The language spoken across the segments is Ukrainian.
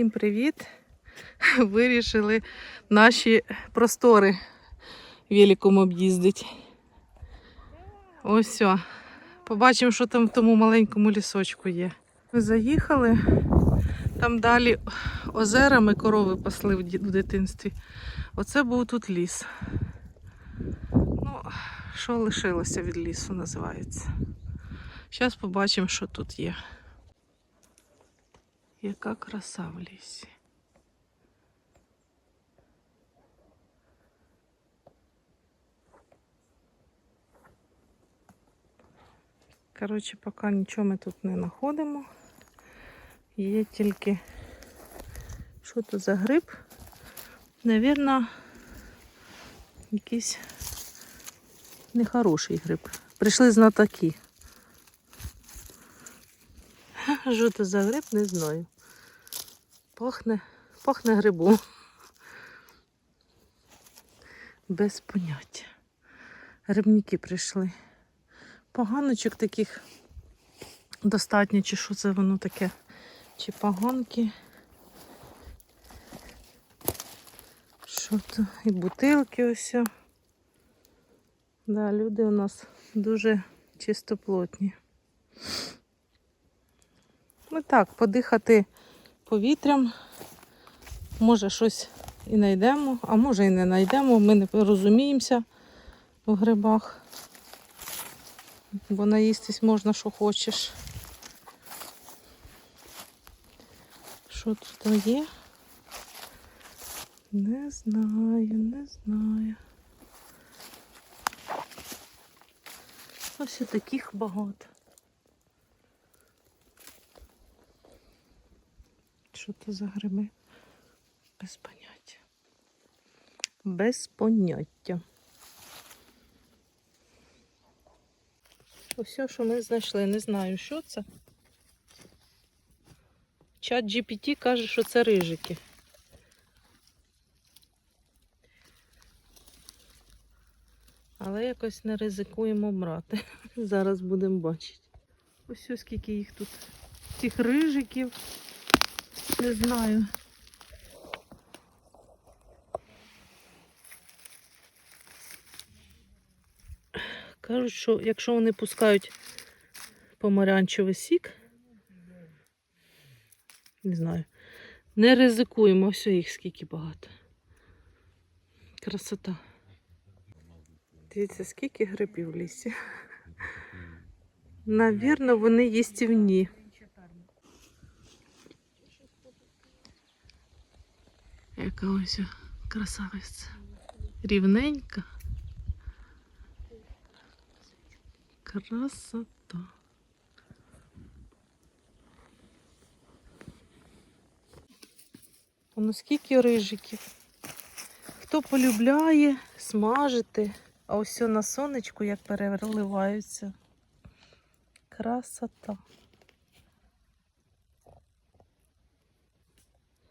Всім привіт! Вирішили наші простори великом об'їздити. Ось все. Побачимо, що там в тому маленькому лісочку є. Ми заїхали. Там далі озерами корови пасли в дитинстві. Оце був тут ліс. Ну, що лишилося від лісу, називається. Зараз побачимо, що тут є. Яка краса в лісі. Коротше, поки нічого ми тут не знаходимо. Є тільки що тут за гриб? Навірно, якийсь нехороший гриб. Прийшли знатоки. Що це за гриб, не знаю. Пахне, пахне грибом. Без поняття. Грибники прийшли. Поганочок таких достатньо, чи що це воно таке? Чи поганки. Що то? І бутилки ось. Да, люди у нас дуже чистоплотні. Ми так, подихати повітрям. Може щось і знайдемо, а може і не знайдемо. Ми не розуміємося в грибах. Бо наїстись можна, що хочеш. Що тут є? Не знаю, не знаю. Ось і таких багато. Що це за гриби? Без поняття. Без поняття. Ось, що ми знайшли. Не знаю, що це. Чат GPT каже, що це рижики. Але якось не ризикуємо брати. Зараз будемо бачити. Ось скільки їх тут. Цих рижиків. Не знаю. Кажуть, що якщо вони пускають помаранчевий сік, не знаю, не ризикуємо, ось їх скільки багато. Красота. Дивіться, скільки грибів в лісі. Навірно, вони їстівні. Яка ось красавиця. Рівненька. Красота. Ну скільки рижиків. Хто полюбляє смажити, а ось на сонечку як переливаються. Красота.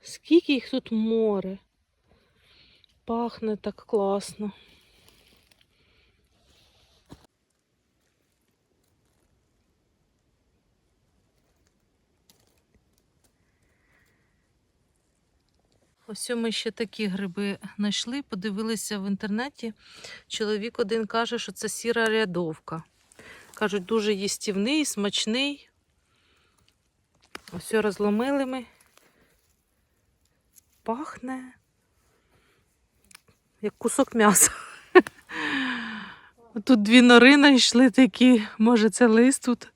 Скільки їх тут море. Пахне так класно. Ось ми ще такі гриби знайшли, подивилися в інтернеті. Чоловік один каже, що це сіра рядовка. Кажуть, дуже їстівний, смачний. Ось розломили ми. Пахне як кусок м'яса. Тут дві нори знайшли такі, може це лист тут.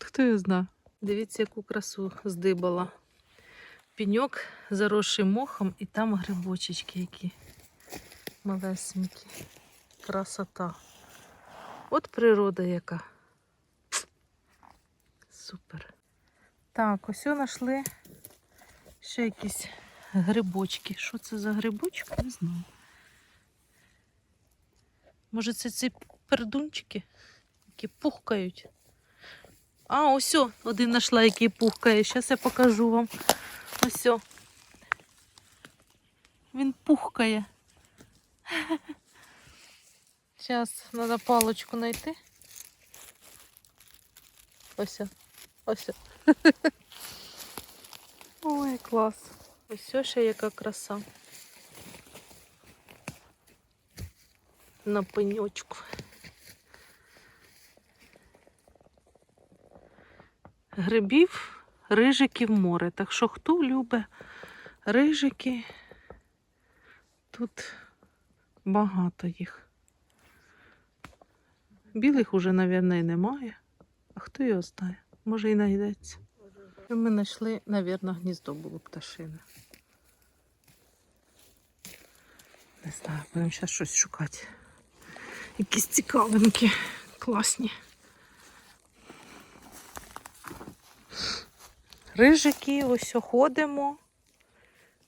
Хто його знає. Дивіться, яку красу здибала. Піньок заросший мохом і там грибочечки які малесенькі. Красота. От природа яка. Супер. Так, ось знайшли ще якісь грибочки. Що це за грибочки? Не знаю. Може це ці пердунчики, які пухкають. А, ось о, один знайшла, який пухкає. Зараз я покажу вам. Ось. о. Він пухкає. Зараз треба паличку знайти. Ось. Ось. Ой, клас. Ось ще яка краса. На пеньочку. Грибів, рижиків море. Так що хто любить рижики, тут багато їх. Білих уже, мабуть, немає. А хто його знає? Може і знайдеться. Ми знайшли, мабуть, гніздо було пташине. Не знаю, будемо зараз щось шукати. Якісь цікавинки, класні. Рижики, ось ходимо,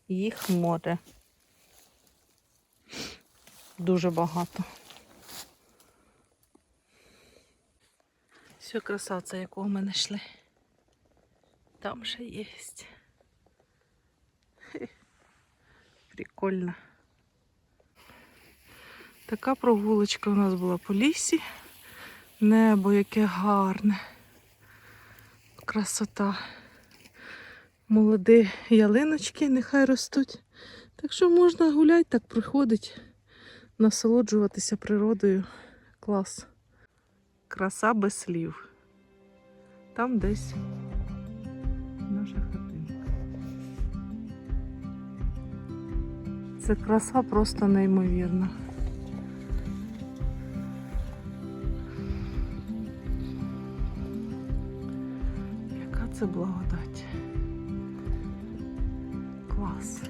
їх море. Дуже багато. Все, красавця, якого ми знайшли. Там ще є. Прикольно. Така прогулочка у нас була по лісі. Небо яке гарне. Красота. Молоді ялиночки нехай ростуть. Так що можна гуляти, так приходить, насолоджуватися природою. Клас. Краса без слів. Там десь це краса просто неймовірна. Яка це благодать. Клас.